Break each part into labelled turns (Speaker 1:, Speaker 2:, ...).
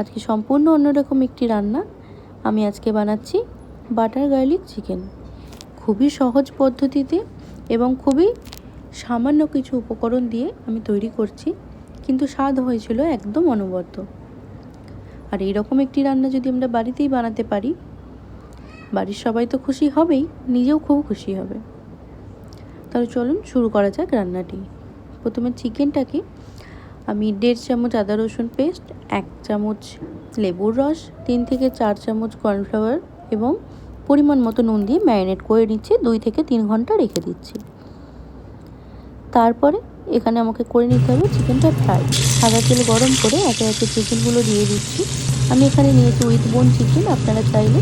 Speaker 1: আজকে সম্পূর্ণ অন্যরকম একটি রান্না। আমি আজকে বানাচ্ছি বাটার গার্লিক চিকেন। খুবই সহজ পদ্ধতিতে এবং খুবই সামান্য কিছু উপকরণ দিয়ে আমি তৈরি করছি, কিন্তু স্বাদ হয়েছিল একদম অনবদ্য। আর এইরকম একটি রান্না যদি আমরা বাড়িতেই বানাতে পারি, বাড়ির সবাই তো খুশি হবেই, নিজেও খুব খুশি হবে। তাহলে চলুন শুরু করা যাক রান্নাটি। প্রথমে চিকেনটাকে আমি দেড় চামচ আদা রসুন পেস্ট, এক চামচ লেবুর রস, তিন থেকে চার চামচ কর্নফ্লাওয়ার এবং পরিমাণ মতো নুন দিয়ে ম্যারিনেট করে নিচ্ছি। দুই থেকে তিন ঘণ্টা রেখে দিচ্ছি। তারপরে এখানে আমাকে করে নিতে হবে চিকেনটা ফ্রাই। সাদা তেল গরম করে একে একে চিকেনগুলো দিয়ে দিচ্ছি। আমি এখানে নিয়েছি উইথ বোন চিকেন, আপনারা চাইলে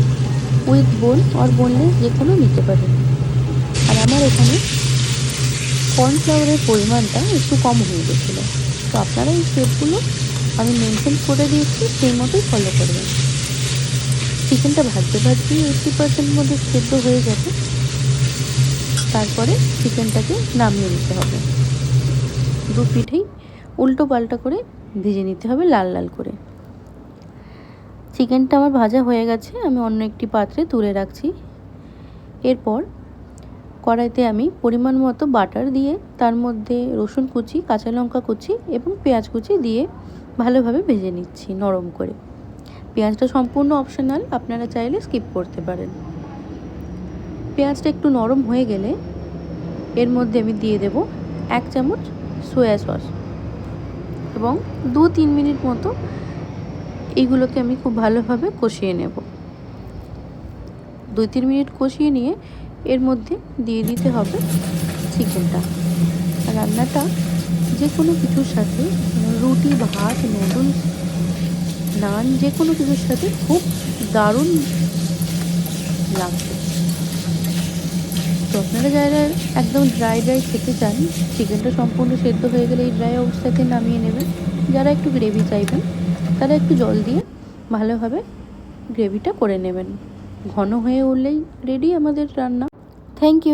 Speaker 1: উইথ বোন আর বোনলেস যে কোনো নিতে পারেন। আর আমার এখানে কর্নফ্লাওয়ারের পরিমাণটা একটু কম হয়ে গেছিল। তো আপনারা এই স্টেপগুলো আমি মেনশন করে দিয়েছি, সেই মতোই ফলো করবেন। চিকেনটা ভাজতে ভাজতেই এইটটি পার্সেন্ট মধ্যে সেদ্ধ হয়ে যাবে তারপরে চিকেনটাকে নামিয়ে নিতে হবে। দু পিঠেই উল্টো পাল্টা করে ভেজে নিতে হবে লাল লাল করে। চিকেনটা আমার ভাজা হয়ে গেছে, আমি অন্য একটি পাত্রে তুলে রাখছি। এরপর কড়াইতে আমি পরিমাণ মতো বাটার দিয়ে তার মধ্যে রসুন কুচি, কাঁচা লঙ্কা কুচি এবং পেঁয়াজ কুচি দিয়ে ভালোভাবে ভেজে নিচ্ছি নরম করে। পেঁয়াজটা সম্পূর্ণ অপশনাল, আপনারা চাইলে স্কিপ করতে পারেন। পেঁয়াজটা একটু নরম হয়ে গেলে এর মধ্যে আমি দিয়ে দেব এক চামচ সয়া সস এবং দু তিন মিনিট মতো এইগুলোকে আমি খুব ভালোভাবে কষিয়ে নেব। দুই তিন মিনিট কষিয়ে নিয়ে এর মধ্যে দিয়ে দিতে হবে চিকেনটা। রান্নাটা যে কোনো কিছুর সাথে রুটি ভাত, নুডলস, নান যে কোনো কিছুর সাথে খুব দারুণ লাগবে। তো আপনারা যারা একদম ড্রাই ড্রাই খেতে চান, চিকেনটা সম্পূর্ণ সেদ্ধ হয়ে গেলে এই ড্রাই অবস্থাতে নামিয়ে নেবেন। যারা একটু গ্রেভি চাইবেন, তারা একটু জল দিয়ে ভালোভাবে গ্রেভিটা করে নেবেন। ঘন হয়ে উঠলেই রেডি আমাদের রান্না। Thank you